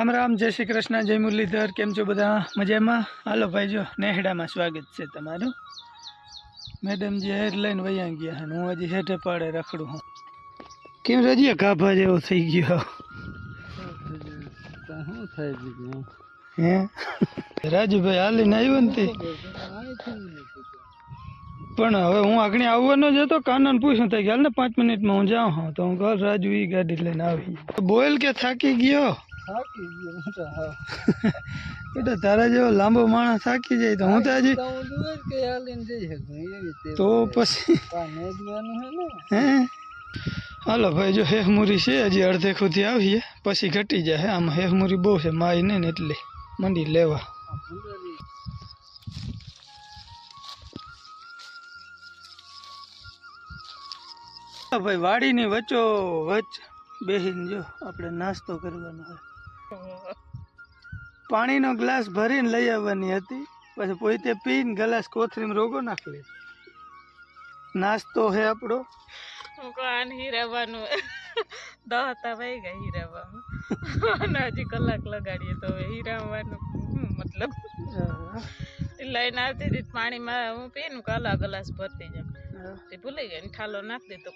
રામ રામ જય શ્રી કૃષ્ણ જય મુરલીધર કેમ છો બધા? મજામાં? હાલો ભાઈ જો નેહડામાં સ્વાગત છે તમારું. મેડમ જે હેર લઈને વૈયા ગયા અને હું હજી હેઠે પાડે રખડું હું કેમ રજીએ ગાભા જેવો થઈ ગયો? શું થાય બીજું હે? રાજુભાઈ હાલીને આવ્યો ને તે? પણ હવે હું આગળ આવવાનો જ હતો કાનન પૂછ્યું થઈ ગયા ને પાંચ મિનિટમાં હું જાઉં તો હું ઘર રાજુ એ ગાડી લઈને આવી. બોલ કે થાકી ગયો. થાકી ગયો બેટા તારા જેવો લાંબો માણસ થાકી જાય તો હું તો હજી તો પછી? હે? હાલો ભાઈ જો હેહમુરી છે હજી અડધે ખુદી આવીએ. પછી ઘટી જાય આમાં હેહમુરી બહુ છે માય નહીં ને એટલે. મંડી લેવા. ભાઈ વાડીની વચ્ચો વચ્ચ બેહીને જો આપણે નાસ્તો કરવાનો હોય. પાણીનો ગ્લાસ ભરીને લઈ આવવાની હતી. પછી પોતે પીને ગ્લાસ કોથરીમાં રોગો નાખી. લે નાસ્તો હે આપણો કાન હીરાવાનું દહતા ભાઈ ગયા હીરાવામાં. હજી કલાક લગાડીએ તો હવે હીરાવાનું મતલબ? લઈને આવતી હતી પાણીમાં હું પીને કાલા ગ્લાસ ભરતી જામ તે ભૂલી ગઈ ને ઠાલો નાખી દીધો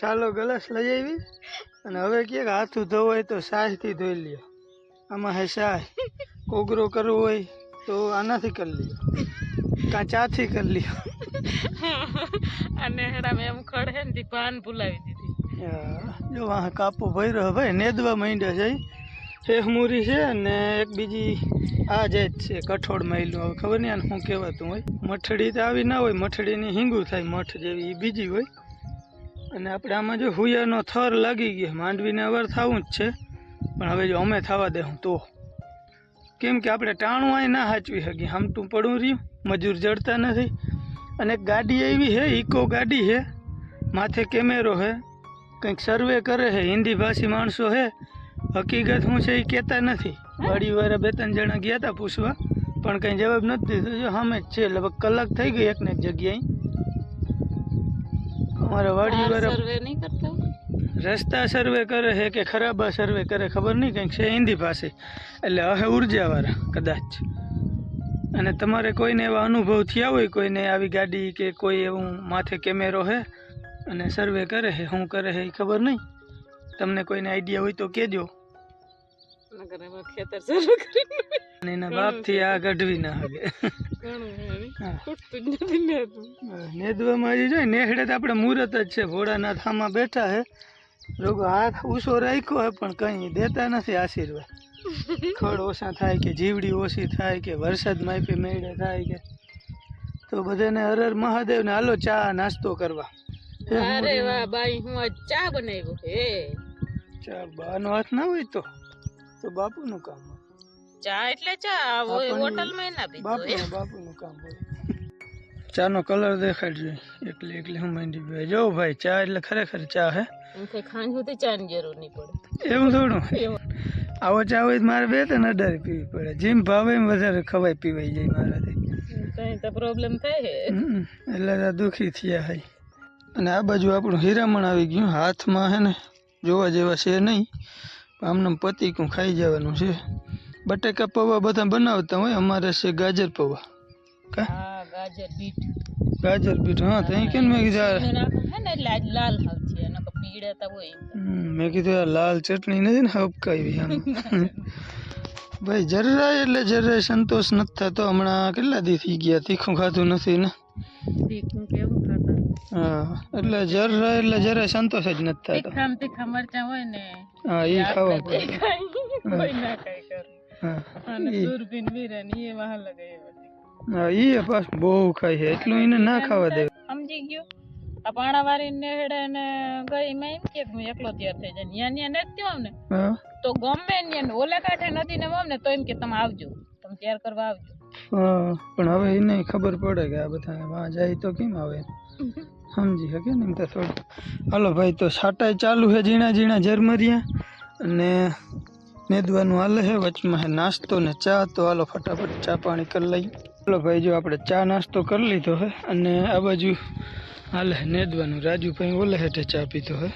ચાલો ગ્લાસ લઈ આવી. અને હવે કે હાથું ધોવાય તો સાયથી ધોઈ લ્યો. આમાં હે સાય કોગરો કરવો હોય તો આનાથી કરી લ્યો. કાં ચાથી કરી લ્યો. અને હેડા એમ ખડે ને ભાન ભૂલાવી દીધી. જો વાહ કાપો ભર્યો ભાઈ નેદવા માંડ્યા છે. હેહમુરી છે અને એક બીજી આ જ છે કઠોળ માયલું. હવે ખબર નહીં આને શું કહેવાતું હોય. મઠડી તો આવી ના હોય મઠડીની હિંગું થાય મઠ જેવી એ બીજી હોય. અને આપણે આમાં જો હુયાનો થર લાગી ગયો, માંડવીને અવાર થવું જ છે. પણ હવે જો અમે થવા દેવું તો. કેમ કે આપણે ટાણું અહીં ના હાચવી શકીએ. હમટું પડું રહ્યું, મજૂર જડતા નથી. અને ગાડી એવી છે, ઇકો ગાડી છે. માથે કેમેરો છે. કંઈક સર્વે કરે છે. હિન્દી ભાષી માણસો છે. હકીકત શું છે એ કહેતા નથી. વાડીવાળા બે ત્રણ જણા ગયા હતા પૂછવા, પણ કંઈ જવાબ નથી દીધો. જો સામે જ છે. લગભગ કલાક થઈ ગઈ એકને એક જગ્યાએ. અમારા નહીં કરતા? રસ્તા સર્વે કરે છે કે ખરાબા સર્વે કરે ખબર નહીં કંઈક છે હિન્દી પાસે એટલે હે ઉર્જાવાળા કદાચ. અને તમારે કોઈને એવા અનુભવ થયા હોય કોઈને આવી ગાડી કે કોઈ એવું માથે કેમેરો છે અને સર્વે કરે છે શું કરે છે એ ખબર નહીં? તમને કોઈને આઈડિયા હોય તો કહેજો. ખેતર શરૂ કરીને. અને એના બાપથી આ ગઢવી ના હગે ને નેદવામાં હજી જોઈએ નેહડે તો આપણે મુહૂર્ત જ છે. ભોળાનાથ થામાં બેઠા હે. લોકો હાથ ઊંચો રાખ્યો હે પણ કંઈ દેતા નથી આશીર્વાદ. ખડ ઓછા થાય કે જીવડી ઓછી થાય કે વરસાદ માપી મેળે થાય કે. તો બધાને હર હર મહાદેવને હાલો ચા નાસ્તો કરવા. અરે વાહ ભાઈ હું આજ ચા બનાવ્યો હે. ચા બાનો હાથ ના હોય તો? તો બાપુનું કામ હોય. ચા એટલે ચા હોટલમાં હોટલમાં ના પીતો કામ કલર દેખાડજો એકલી એકલી હું માંડી ભાઈ જો ભાઈ ચા એટલે ખરેખર ચા હે. ખાંડ સુધી ચા ની જરૂર નહીં પડે. એવું થોડું? આવો ચા હોય મારે બે ત્રણ અઢાર પીવી પડે. જેમ ભાવે એમ વધારે ખવાય પીવાઈ જાય મારાથી. કઈ તો પ્રોબ્લેમ થાય એટલે તો દુઃખી થયા hay અને આ બાજુ આપણું હીરામણ આવી ગયું. હાથમાં હે ને જોવા જેવા છે નહીં. આમને પતીકું ખાઈ જવાનું છે. બટેકા પૌવા બધા બનાવતા હોય અમારે છે ગાજર પૌવા. કા? હા ગાજર બીટ. ગાજર પીઠ હા તો અહીં કેમ મેં કીધું આ- ને નાખે હે ને એટલે આજ લાલ હાવ છે અને પીળા તો હોય હમ, મેં કીધું આ લાલ ચટણી નથી ને હબકાવી આમ ભાઈ જરાય એટલે જરાય સંતોષ નથી થતો. હમણાં કેટલા દી થઈ ગયા તીખું ખાધું નથી ને? તીખું કેવું ખાતા હા એટલે જરાય એટલે જરાય સંતોષ જ નથી થતો. તીખા ને તીખા મરચા હોય ને હા એ ખાવા પડે. આપણે ખાઈ, કોઈ ના ખાઈ કરે. હા અને ઈ- એ વાહ લગાય હા એ બસ બહુ ખાય છે. એટલું એને ના ખાવા દે. સમજી ગયો. આ પાણા નેહડે ને ગઈ મેં એમ કે હું એકલો તૈયાર થઈ જાય ન્યા ન્યા નથી થયો ને તો ગમે ન્યા ઓલા કાંઠે નથી ને ને તો એમ કે તમે આવજો. તમે તૈયાર કરવા આવજો. પણ હવે એને ખબર પડે કે આ બધા વાં જાય તો કેમ આવે? સમજી શકે ને એમ તો થોડું. હાલો ભાઈ તો છાટાઈ ચાલુ છે ઝીણા ઝીણા ઝરમરિયા. અને નેદવાનું હાલે હે, વચમાં હે નાસ્તો ને ચા, તો હાલો ફટાફટ ચા પાણી કરી લઈએ. ચાલો ભાઈ, જો આપણે ચા નાસ્તો કરી લીધો હે, અને આ બાજુ હાલે હે નેદવાનું. રાજુભાઈ ઓલે હેઠે ચા પીતો હે.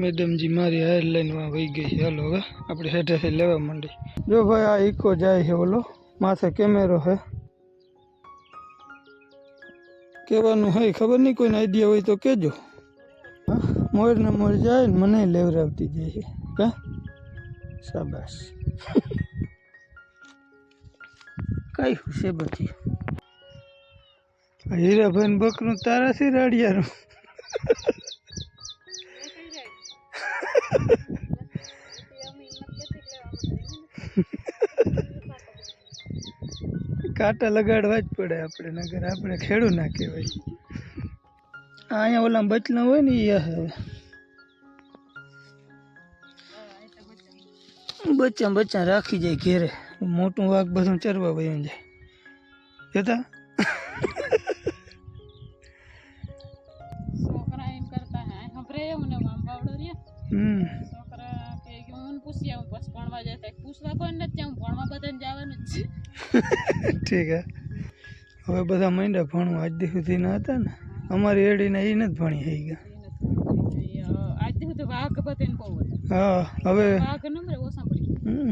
મેડમજી મારી હાર લઈને વહી ગઈ. હાલો હવે, આપણે હેઠેથી લેવા માંડી જો ભાઈ, આ ઇકો જાય છે ઓલો, માથે કેમેરો હે. કહેવાનું હોય ખબર નહીં, કોઈને આઈડિયા હોય તો કહેજો હા, મોર ને મોર જાય ને મને લેવરાવતી જાય છે કા? શાબાશ. કઈ છે બધી. હીરાભાઈ બકરું તારાથી રાડિયાનું? કાંટા લગાડવા જ પડે આપણે નગર આપણે ખેડૂ ના કહેવાય અહીંયા ઓલા બચલા હોય ને એ હે બચ્ચા બચ્ચા રાખી જાય ઘેરે. મોટું વાઘ બધું ચરવા વયું જાય. જતા? હવે બધા માંડ્યા ભણવા આજ દી સુધી ના હતા ને. અમારી એડીને એ નથી ભણી થઈ ગયા. અ, આજ દી સુધી વાઘ બધાને બહુ હતા હા હવે વાઘ નંબરે ઓછા પડી. હમ,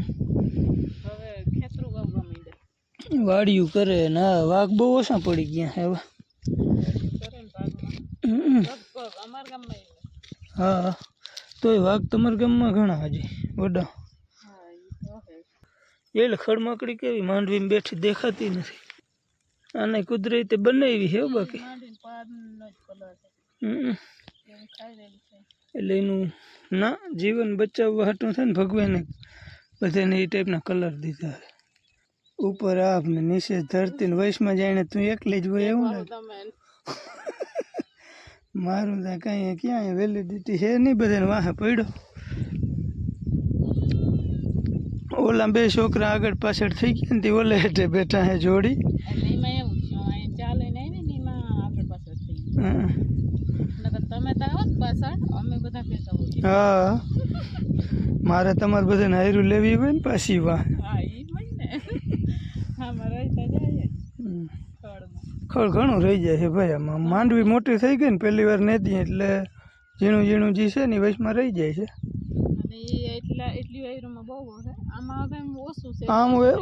હવે ખેતરું વાવવા માંડ્યા. વાડિયું કરે ને આ વાઘ બહુ ઓછા પડી ગયા હવે. કરે ને ભાગમાં હમ, લગભગ અમારા ગામમાં એવું. હા તોય વાઘ તમારા ગામમાં ઘણા હજી વડા. હા ઈ તો હે. એ ખડમાકડી કેવી માંડવીમાં બેઠી દેખાતી નથી. આને કુદરતી બનાવી છે. હો બાકી એટલે એનું ના જીવન બચાવવા હાટું છે ને ભગવાને બધાને એ ટાઈપના કલર દીધા ઉપર આપ ને નીચે ધરતી ને વયસમાં જાણે તું એકલી જ હોય એવું ને મારું ત્યાં કાંઈ ક્યાંય વેલિડિટી છે નહીં બધાને વાહે પડ્યો. ઓલા બે છોકરા આગળ પાછળ થઈ ગયા ને તે ઓલે હેઠે બેઠા હે જોડી એટલે એમાં એવું થયું અહીં ચાલે નહીં ને એમાં આપણે પાછળ થઈ ગયું હા. નકર પાછળ અમે બધા ભેગા હોઈએ. હા. મારે તમારે બધાને હાયરું લેવી હોય ને પાછી વાહ હા ઈ હોય ને. રહેતા જાય. ખળ ઘણું રહી જાય છે ભાઈ આમાં. માંડવી મોટી થઈ ગઈ ને પહેલી વાર નેતી એટલે ઝીણું ઝીણું જે છે ને એ વયસમાં રહી જાય છે. અને એ એટલા એટલી વાયરોમાં બહુ આમાં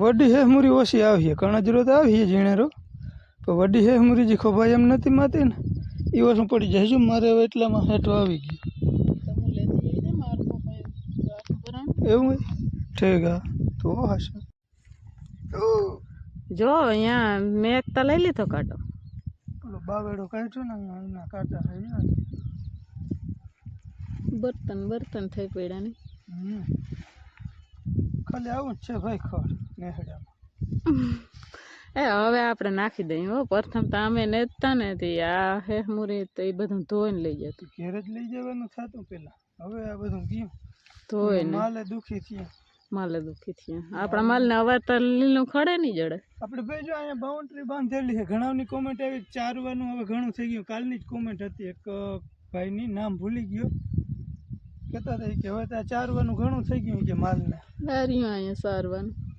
વડી હેમુરી ઓછી આવી છે. કણજરો તો આવી છે ઝીણેરો. પણ વડી હેમુરી જે ખોભાઈ એમ નથી માતી ને. એ ઓછું પડી જાય. શું મારે હવે એટલામાં હેઠો આવી ગયો. ને એવું ઠીક હા. તો હશે જો અહીંયા મેં એક તો લઈ લીધો કાંટો. પેલો બાવેડો કાઢ્યો ને એના કાંટા થઈ ગયા બર્તન બર્તન થઈ પડ્યા ને. ખાલી આવું જ છે ભાઈ ખર નેહડામાં. એ હવે આપણે નાખી દઈએ હો. પ્રથમ તો અમે નેતા ને તે આ હે મુરી તો એ બધું ધોઈને લઈ જતું. ઘેર જ લઈ જવાનું થતું પેલા. હવે આ બધું ગયું. ધોઈને. માલે દુખી થયા. માલે દુખી થયા. આપણા માલને અવાર તો લીલું ખડે નહીં જડે. આપણે ભાઈ જો અહીંયા બાઉન્ડ્રી બાંધેલી છે. ઘણાની કોમેન્ટ આવી ચારવાનું હવે ઘણું થઈ ગયું. કાલની જ કોમેન્ટ હતી. એક ભાઈ ભાઈની નામ ભૂલી ગયો. કહેતા હતા કે હવે ત્યાં ચારવાનું ઘણું થઈ ગયું કે માલને. દાર્યું અહીંયા સારવાનું.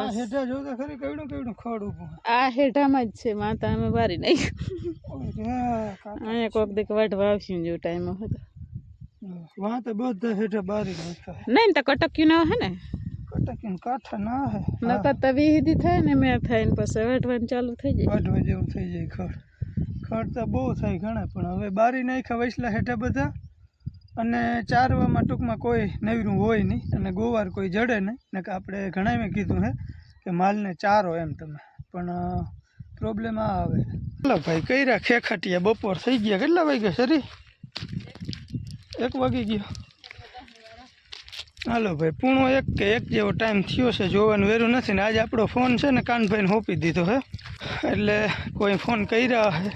આ હેઠા જોતા ખરી કેવડું કેવડું ખડ ઉભું આ હેઠામાં જ છે માતા અમે વારી નાખ્યું. અહીંયા કોક દીક વાઢવા આવશું જો ટાઈમ હતો વાં તો. બધા હેઠા બારી નાખતા નહીં તો કટક્યું ના હે ને? કટક્યું કાઠા ના હે. નકર તો વીહીદી થાય ને મેં થાય ને પછી વાઢવાનું ચાલુ થઈ જાય. વાઢવા જેવું થઈ જાય ખડ. ખડ તો બહુ થાય ઘણા પણ હવે બારી નાખ્યા વૈસલા હેઠા બધા. અને ચારવામાં ટૂંકમાં કોઈ નવીનું હોય નહીં અને ગોવાર કોઈ જડે નહીં. ને કે આપણે ઘણા મેં કીધું હે કે માલને ચારો એમ તમે. પણ પ્રોબ્લેમ આ આવે. ચાલો ભાઈ, કર્યા ખેખાટિયા બપોર થઈ ગયા. કેટલા વાગ્યા સરી એક વાગી ગયો. હાલો ભાઈ, પૂણો એક કે એક જેવો ટાઈમ થયો છે, જોવાનું વેરું નથી. ને આજે આપણો ફોન છે ને કાનભાઈને હોપી દીધો હે. એટલે કોઈ ફોન કર્યા હે.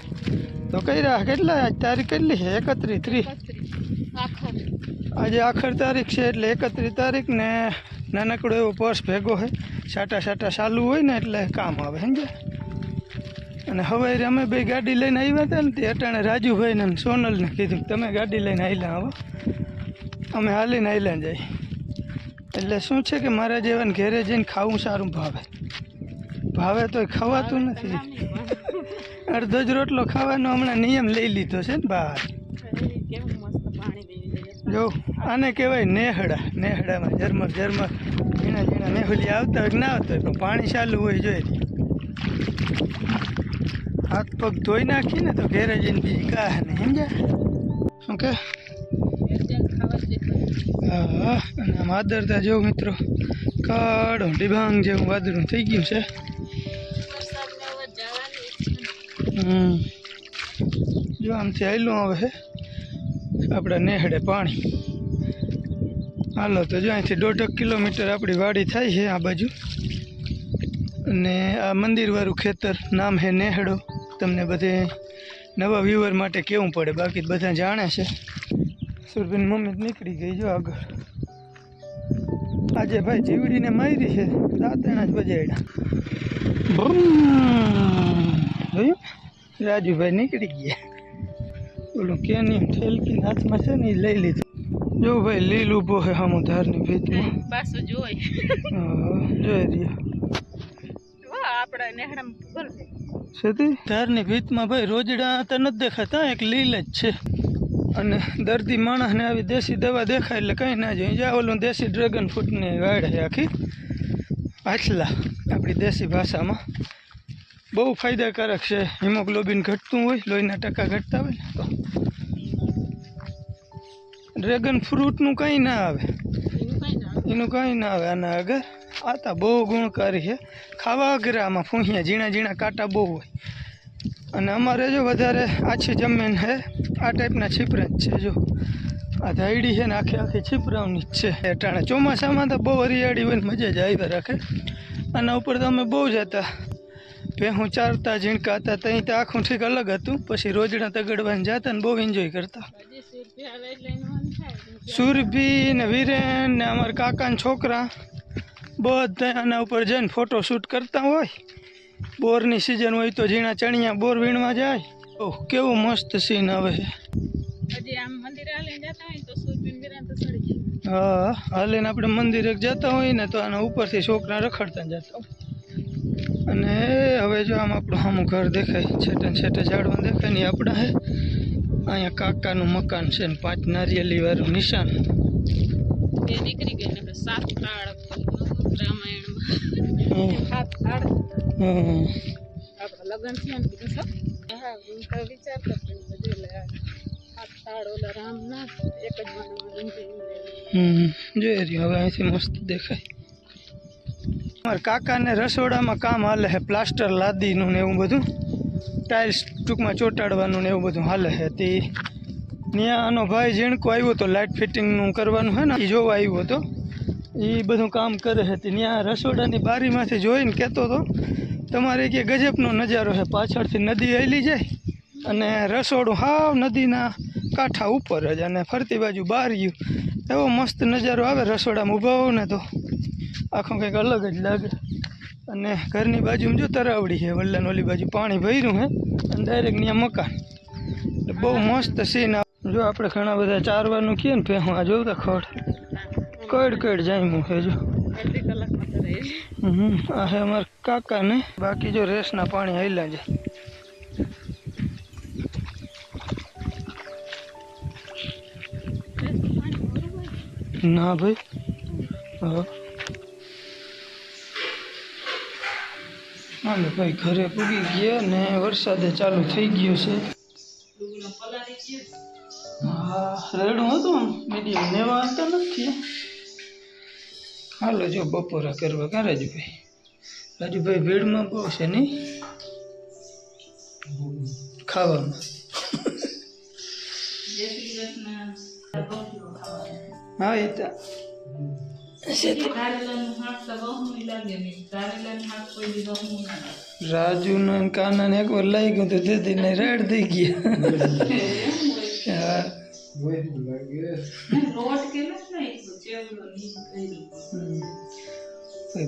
તો કર્યા કેટલા? આજ તારીખ કેટલી છે? એકત્રીસ ત્રીસ? આજે આખર તારીખ છે એટલે એકત્રીસ તારીખ ને નાનકડો એવો પર્સ ભેગો હોય સાટા સાટા ચાલુ હોય ને એટલે કામ આવે સમજે અને હવે અમે બે ગાડી લઈને આવ્યા હતા ને તે અટાણે રાજુભાઈને અને સોનલને કીધું તમે ગાડી લઈને આવેલા આવો અમે હાલીને આવેલા જાય. એટલે શું છે કે મારા જેવાને ઘેરે જઈને ખાવું સારું ભાવે. ભાવે તોય ખવાતું નથી. અડધો જ રોટલો ખાવાનો હમણાં નિયમ લઈ લીધો છે ને બહાર. જો, આને કહેવાય નેહડા. નેહડામાં ઝરમર ઝરમર. ઝીણા ઝીણા નેહુલી આવતા હોય ના આવતા હોય, પણ પાણી ચાલુ હોય જોઈએ હાથ પગ ધોઈ નાખી ને તો ઘેરે જઈને બીજી કાહ ને સમજ્યા? શું કે? હા, અને માદરતા જેવું મિત્રો, કાળો ડિભાંગ જેવું વાદળું થઈ ગયું છે. જો આમથી આવેલું હવે છે આપણા નેહડે પાણી. હાલો, તો જો અહીંથી દોઢક કિલોમીટર આપણી વાડી થાય છે આ બાજુ. અને આ મંદિરવાળું ખેતર નામ છે નેહડો. તમને બધે નવા વ્યૂવર માટે કેવું પડે, બાકી બધા જાણે છે. સુરભીન મમ્મી નીકળી ગઈ જો આગળ. આજે ભાઈ જીવડીને મારી છે, દાંતણા જ બજાડ્યા જોયું? રાજુભાઈ નીકળી ગયા. ઓલું કેની ઠેલકી હાથમાં છે ને એ લઈ લીધું. જો ભાઈ લીલ ઊભો છે હમુધારની ભીતમાં પાછું જોઈ. જોઈ રહ્યા. આપણા છે. સીધી ધારની ભીતમાં ભાઈ રોજડા તો નથી દેખાતા એક લીલ જ છે. અને દર્દી માણસને આવી દેશી દવા દેખાય એટલે કંઈ ના જોઈએ. જ્યાં ઓલું દેશી ડ્રેગન ફ્રૂટની વાડ છે આખી. આછલા આપણી દેશી ભાષામાં. બહુ ફાયદાકારક છે. હિમોગ્લોબિન ઘટતું હોય, લોહીના ટકા ઘટતા હોય તો. ડ્રેગન ફ્રૂટનું કંઈ ના આવે. એનું કાંઈ ના આવે. આના આગળ આ તો બહુ ગુણકારી છે. ખાવા અઘરા આમાં ફૂંહિયા, ઝીણા ઝીણા કાંટા બહુ હોય. અને અમારે જો વધારે આછી જમીન છે આ ટાઈપના છીપરા જ છે જો. આ ધાયડી છે ને આખી આખી છીપરાઓની જ છે. અટાણે ચોમાસામાં તો બહુ હરિયાળી હોય મજા જ આવી રાખે. આના ઉપર તો અમે બહુ જતા ભેહું ચારતા ઝીણકાતા ત્યાં તો આખું ઠીક અલગ હતું. પછી રોજડા તગડવાને જતા ને બહુ એન્જોય કરતા. સુરભી ને વીરેન ને અમારા કાકાના છોકરા બધા આના ઉપર જઈને ફોટો શૂટ કરતા હોય. બોરની સિઝન હોય તો ઝીણા ચણિયા બોર વીણવા જાય. ઓહ કેવું મસ્ત સીન આવે હા હાલીને આપણે મંદિરે જતા હોય ને તો આના ઉપરથી છોકરા રખડતા જતા હોય. અને હવે જો આમ આપણું સામું ઘર દેખાય છેટે છેટે ઝાડવા દેખાય ને આપણા હે. અહીંયા કાકાનું મકાન છે ને પાંચ નારિયેલી વાળું નિશાન. એ નીકળી ગઈ ને સાત તાળ રામાયણમાં. સાત આપણા લગ્ન થયા ને કીધું સર હા હું તો વિચાર કરતી બધું સાત તાળ ઓલા રામ ના એક જ મારું બંધ જોઈ રહ્યો હવે અહીંથી મસ્ત દેખાય. મારા કાકાને રસોડામાં કામ હાલે છે, પ્લાસ્ટર લાદીનું ને એવું બધું. ટાઇલ્સ ટૂંકમાં ચોંટાડવાનું ને એવું બધું હાલે છે. તે ત્યાં આનો ભાઈ ઝીણકો આવ્યો હતો લાઇટ ફિટિંગનું કરવાનું છે ને એ જોવા આવ્યો હતો એ બધું કામ કરે છે. ત્યાં રસોડાની બારીમાંથી જોઈને કહેતો હતો તમારે કે ગજબનો નજારો છે. પાછળથી નદી હેલી જાય અને રસોડું હાવ નદીના કાંઠા ઉપર જ અને ફરતી બાજુ બારીયું એવો મસ્ત નજારો આવે રસોડામાં ઊભા હોવ ને તો. આખું કંઈક અલગ જ લાગે. અને ઘરની બાજુમાં જો તરાવડી છે વલ્લન ઓલી બાજુ પાણી ભર્યું હે અને ડાયરેક્ટ ત્યાં મકાન. એટલે બહુ મસ્ત સીન આવે જો આપણે ઘણા બધા ચારવાનું કહીએ ને ભેહું આ જોતા ખડ કડ કડ જામ્યું છે જો. અડધી કલાકમાં તો રહી હમ આ હે અમારા કાકાને. બાકી જો રેસના પાણી હાલ્યા જાય ના ભાઈ. હા. હાલો ભાઈ ઘરે પૂગી ગયા ને વરસાદે ચાલુ થઈ ગયો છે. રેડું હતું મીડિયમ નેવા હતા નથી. હાલો જો બપોરા કરવા ક્યાં રાજુભાઈ. રાજુભાઈ ભીડમાં બહુ છે નહીં ખાવામાં. હા એ તો રાજુ ને કાના ને એકવાર લઈ ગયું તો દીદી ને રેડ થઈ ગયા.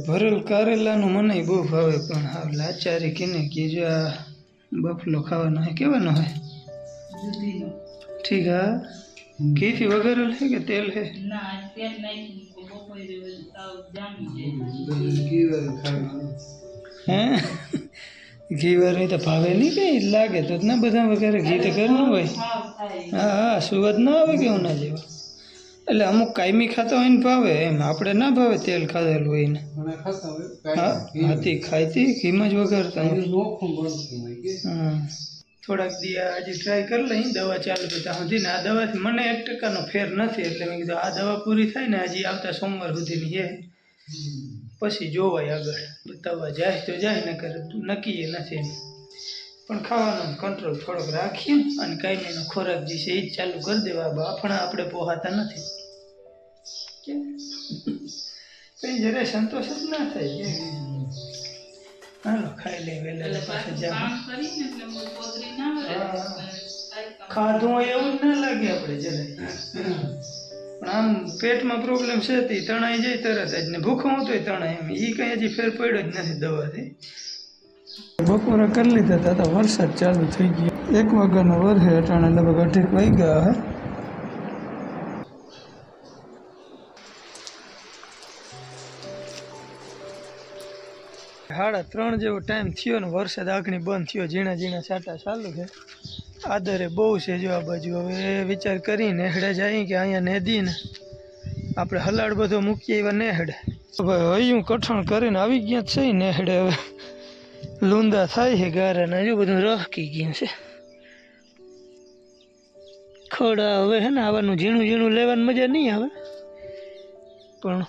ભરેલ કારેલાનું મને બહુ ભાવે પણ આ લાચારી કીને કે જો આ બફલો ખાવાનો હોય કેવાનો હોય? ઠીક હા? ઘીથી વઘારેલ છે કે તેલ છે. હે? ઘી વાળું તો ભાવે નહીં કે લાગે તો ના બધા વગેરે ઘી તો ઘરનું હોય. હા હા સુવાદ ના આવે કે ના જેવા? એટલે અમુક કાયમી ખાતા હોય ને ભાવે એમ આપણે ના ભાવે તેલ ખાધેલું હોય ને હા હાથી ખાઈતી ઘીમાં જ વઘારતા હોય. થોડાક દી હજી ટ્રાય કરી લઈ, દવા ચાલુ કરતા સુધી આ દવાથી મને એક ટકાનો ફેર નથી, એટલે મેં કીધું આ દવા પૂરી થાય ને હજી આવતા સોમવાર સુધીની છે પછી જોવાય આગળ. દવા જાય તો જાય ને કરે નક્કી એ નથી. પણ ખાવાનો કંટ્રોલ થોડોક રાખીએ અને કાયમીનો ખોરાક જે છે એ જ ચાલુ કરી દેવા. બાફણા આપણે પોહાતા નથી. કંઈ કઈ જરાય સંતોષ જ ના થાય. હાલો ખાઈ લે વહેલા પાછા જાઓ. ખાધું હોય એવું જ ના લાગે આપણે જરાય પણ આમ પેટમાં પ્રોબ્લેમ છે તે તણાઈ જાય તરત જ ને ભૂખો હું તોય તણાય એમ. એ કંઈ હજી ફેર પડ્યો જ નથી દવાથી. બપોરે કરી લીધા હતા તો વરસાદ ચાલુ થઈ ગયો. એક વાગ્યાનો વરસે અટાણે લગભગ અઢીક વાગ્યા હે. સાડા ત્રણ જેવો ટાઈમ થયો ને વરસાદ આગણી બંધ થયો, ઝીણા ઝીણા છાંટા ચાલુ છે. આદરે બહુ છે જો આ બાજુ. હવે વિચાર કરીને હેડે જાય કે અહીંયા નેદી ને આપણે હલાડ બધો મૂકીએ એવા નેહડે. હવે હૈયું કઠણ કરીને આવી ગયા છે નેહડે હવે. લૂંદા થાય છે ગારા ને હજુ બધું રહકી ગયું છે. ખડા હવે હે ને આવવાનું ઝીણું ઝીણું લેવાની મજા નહીં આવે. પણ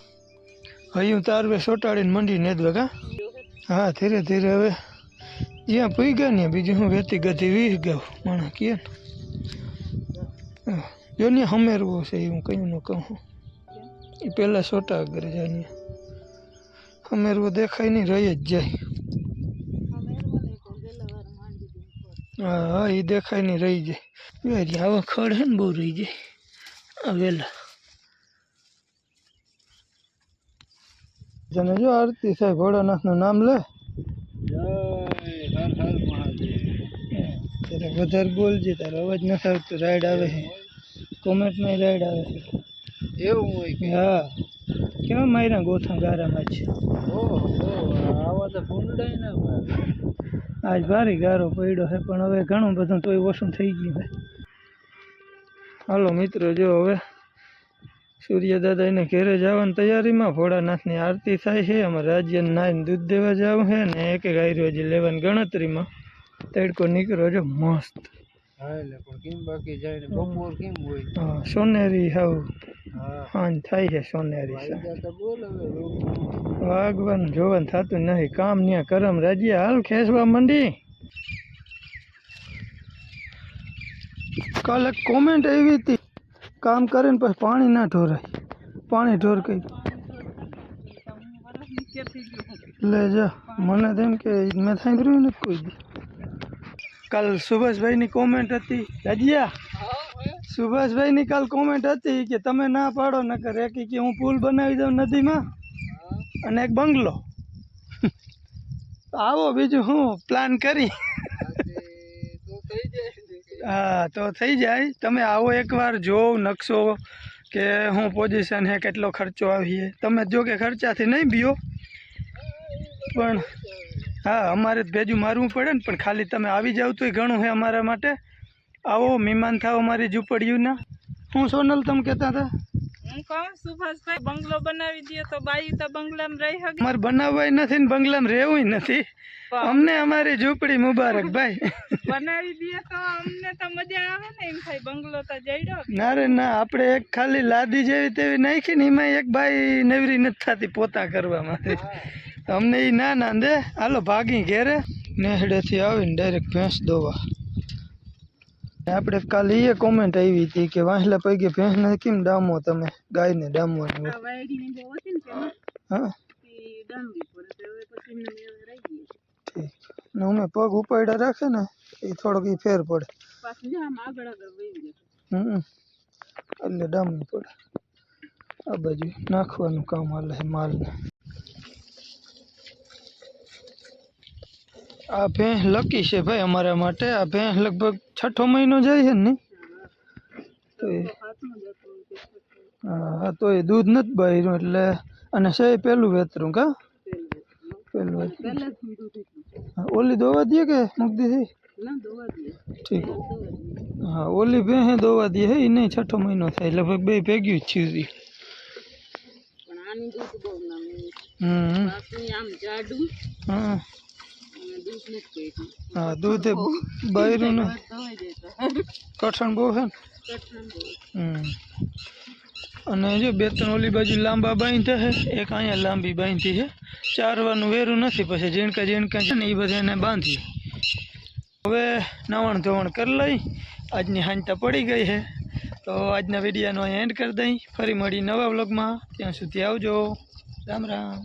હૈયું તારવે સોટાડીને મંડી નેદવે કા? હા, ધીરે ધીરે હવે જ્યાં પૂઈ ગયા ને બીજું હું વેતી ગતિ વીસ ગયો. માણસ કહે ને. જો ને હમેરવું છે એ હું કયું ન કહું. એ પહેલાં છોટા આગળ જાય ને હમેરવું દેખાય નહીં, રહી જ જાય. હા હા એ દેખાય નહીં, રહી જાય. આવા ખડ હે ને બહુ રહી જાય. આ વેલા. તને જો આરતી સાહેબ ભોળાનાથનું નામ લે. જય હર હર મહાદેવ. વધારે બોલજે તારો અવાજ નથી આવતો રાઈડ આવે છે. કોમેન્ટમાં રાઈડ આવે છે. એવું હોય કે? હા. કેવા માર્યા ગોથા ગારામાં જ ઓહો આવા તો ભૂંડાય ના આજ ભારે ગારો પડ્યો છે પણ હવે ઘણું બધું તોય ઓછું થઈ ગયું છે. હાલો મિત્રો જો હવે સૂર્ય દાદા એને ઘેરે જવાની તૈયારીમાં ભોળાનાથની આરતી થાય છે. અમારે રાજ્યને નાઈને દૂધ દેવા જવું છે ને એક એક આયરો હજી લેવાની ગણતરીમાં તડકો નીકળ્યો છે. મસ્ત. સોનેરી હાવ. હા. થાય છે સોનેરી વાગવાનું જોવાનું થતું નથી. કામ ન્યા કરમ. રાજ્ય હાલ ખેંચવા માંડી. કાલે કોમેન્ટ આવી હતી. કામ કરીને પછી પાણી ના ઢોરાય. પાણી ઢોર કઈ લે જા, મને તો એમ કે મેં સાંભળ્યું નથી કોઈ દી. કાલ સુભાષભાઈની કોમેન્ટ હતી. રાજ્યા? સુભાષભાઈની કાલ કોમેન્ટ હતી કે તમે ના પાડો, નકર એક કે હું પુલ બનાવી દઉં નદીમાં અને એક બંગલો. આવો બીજું હું પ્લાન કરી. તો થઈ જાય ને કે હા, તો થઈ જાય. તમે આવો એકવાર, જોવો, નકશો કે હું પોઝિશન હે, કેટલો ખર્ચો આવીએ. તમે જો કે ખર્ચાથી નહીં બીઓ પણ હા, અમારે જ ભેજું મારવું પડે ને, પણ ખાલી તમે આવી જાવ તોય ઘણું છે અમારા માટે. આવો, મહેમાન થાવ અમારી ઝૂંપડીઓના. હું સોનલ, તમે કહેતા હતા? હું કહું સુભાષભાઈ બંગલો બનાવી દે તો બાઈ તો બંગલામાં રહી શકે. અમારે બનાવવાય નથી ને બંગલામાં રહેવું નથી. અમને અમારી ઝૂંપડી મુબારક ભાઈ. બનાવી દે તો અમને તો મજા આવે ને એમ થાય બંગલો તો જઈડો ના રે ના આપણે એક ખાલી લાદી જેવી તેવી નાખી ને એમાં એક બાઈ નવરી નથી થતી પોતા કરવા માટે અમને એ ના ના દે હાલો ભાગી ઘેરે. નેહડેથી આવીને ડાયરેક્ટ ભેંસ દોવા. આપણે કાલે એ કોમેન્ટ આવી હતી કે વાંસલા પૈકી ભેંસને કેમ ડામો તમે? ગાયને ડામવાની હોય વાયડીની બહુ હતી ને તેમાં હા? ઈ ડામવી પડે તો હવે પછી એમને એમ રહી ગઈ ઠીક. ને અમે પગ ઉપાડ્યા રાખે ને એ થોડોક ઈ ફેર પડે. પાછું જો આમ આગળ આગળ વહી જાય હમ. એટલે ડામવું પડે. આ બાજુ નાખવાનું કામ હાલે છે માલને. આ ભેંસ લકી છે ભાઈ અમારા માટે. આ ભેંસ લગભગ છઠ્ઠો મહિનો જાય છે ને? તો એ હા હા તો એ દૂધ નથી બહાર્યું એટલે અને છે પેલું વેતરું કા? પેલું વેતરું. પહેલાથી દૂધ એટલું હા, ઓલી દોવા દે કે મૂકી દીધી ના દોવા દે ઠીક. દોવા દે હા ઓલી ભેંસે દોવા દે હે એ નહીં છઠ્ઠો મહિનો થાય લગભગ બે ભેગ્યું જ થયું છે પણ આનું દૂધ બહુ ના મીઠું હમ બાકી આમ જાડું. હા અને દૂધ નથી પેટનું હા દૂધ એ બૈરું ને ધોઈ જાય તો કઠણ બહુ છે ને કઠણ બહુ હમ અને જો બે ત્રણ ઓલી બાજુ લાંબા બાંધ્યા છે એક અહીંયા લાંબી બાંધી છે ચારવાનું વેરું નથી પછી ઝીણકા ઝીણકા છે ને એ બધા એને બાંધી. હવે નવણ ધોવણ કરી લઈ આજની હાંજતા પડી ગઈ છે તો આજના વિડીયોનો અહીં એન્ડ કરી દઈ. ફરી મળી નવા વ્લોગમાં ત્યાં સુધી આવજો. રામ રામ.